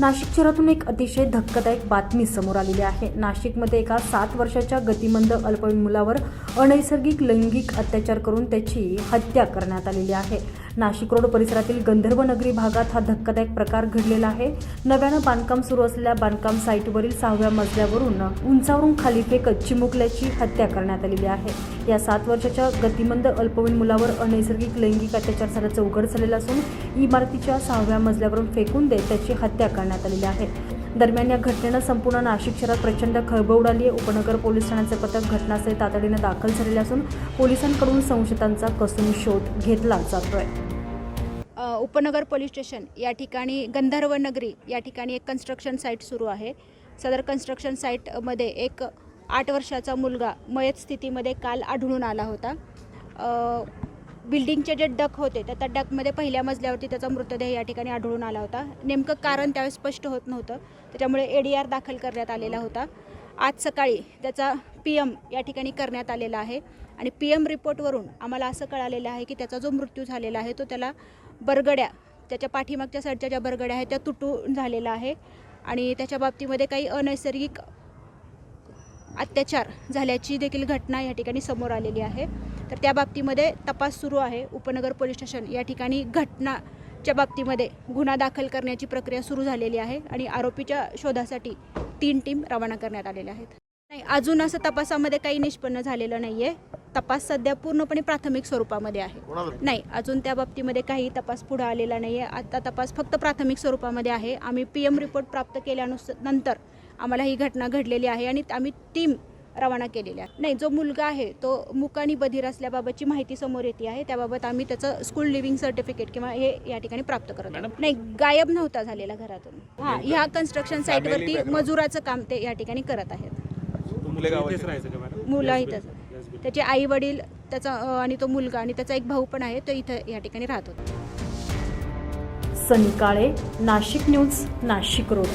नाशिक शहरातून एक अतिशय धक्कादायक बातमी समोर आलेली आहे. नाशिकमध्ये एका सात वर्षाच्या गतिमंद अल्पवयीन मुलावर अनैसर्गिक लैंगिक अत्याचार करून त्याची हत्या करण्यात आलेली आहे. नाशिक रोड परिसरातील गंधर्व नगरी भागात हा धक्कादायक प्रकार घडलेला आहे. नव्यानं बांधकाम सुरू असलेल्या बांधकाम साईटवरील सहाव्या मजल्यावरून उंचावरून खाली फेकत चिमुकल्याची हत्या करण्यात आलेली आहे. या सात वर्षाच्या गतिमंद अल्पवयीन मुलावर अनैसर्गिक लैंगिक अत्याचार झाल्याचं उघड झालेलं असून इमारतीच्या सहाव्या मजल्यावरून फेकून देत त्याची हत्या करण्यात आलेली आहे. दरम्यान या घटनेनं संपूर्ण नाशिक शहरात प्रचंड खळबळ उडाली आहे. उपनगर पोलीस ठाण्याचे पथक घटनास्थळी तातडीनं दाखल झालेले असून पोलिसांकडून संशयितांचा कसून शोध घेतला जातोय. उपनगर पोलीस स्टेशन या ठिकाणी गंधर्व नगरी या ठिकाणी एक कन्स्ट्रक्शन साईट सुरू आहे. सदर कन्स्ट्रक्शन साईटमध्ये एक आठ वर्षाचा मुलगा मयत स्थितीमध्ये काल आढळून आला होता. बिल्डिंगचे जे डक होते त्या त्या डकमध्ये पहिल्या मजल्यावरती त्याचा मृतदेह या ठिकाणी आढळून आला होता. नेमकं कारण त्यावेळेस स्पष्ट होत नव्हतं. त्याच्यामुळे ए डी आर दाखल करण्यात आलेला होता. आज सकाळी त्याचा पी एम या ठिकाणी करण्यात आलेला आहे. आणि पी एम रिपोर्टवरून आम्हाला असं कळालेलं आहे की त्याचा जो मृत्यू झालेला आहे तो त्याला बरगड्या त्याच्या पाठीमागच्या साईडच्या ज्या बरगड्या आहेत त्या तुटून झालेल्या आहे. आणि त्याच्या बाबतीमध्ये काही अनैसर्गिक अत्याचार झाल्याची देखील घटना या ठिकाणी समोर आलेली आहे. तर त्या बाबतीमध्ये तपास सुरू आहे. उपनगर पोलीस स्टेशन या ठिकाणी घटनाच्या बाबतीमध्ये गुन्हा दाखल करण्याची प्रक्रिया सुरू झालेली आहे आणि आरोपीच्या शोधासाठी तीन टीम रवाना करण्यात आलेल्या आहेत. नाही अजून असं तपासामध्ये काही निष्पन्न झालेलं नाही आहे तपास सध्या पूर्णपणे प्राथमिक स्वरूपामध्ये आहे. नाही अजून त्या बाबतीमध्ये काही तपास पुढे आलेला नाही आहे आता तपास फक्त प्राथमिक स्वरूपामध्ये आहे. आम्ही पी एम रिपोर्ट प्राप्त केल्यानुसार नंतर आम्हाला ही घटना घडलेली आहे आणि आम्ही टीम रवाना केलेली आहे. नाही जो मुलगा आहे तो मुकानी बधीर असल्याबाबतची माहिती समोर येते आहे. त्याबाबत आम्ही त्याचं स्कूल लिव्हिंग सर्टिफिकेट किंवा हे या ठिकाणी प्राप्त करत आहोत. नाही गायब नव्हता झालेला घरातून. हां ह्या कन्स्ट्रक्शन साईटवरती मजुराचं काम ते या ठिकाणी करत आहेत. मुलं इथंच. त्याचे आई वडील त्याचा आणि तो मुलगा आणि त्याचा एक भाऊ पण आहे तो इथं या ठिकाणी राहत होता. Sunny Kale Nashik news Nashik road.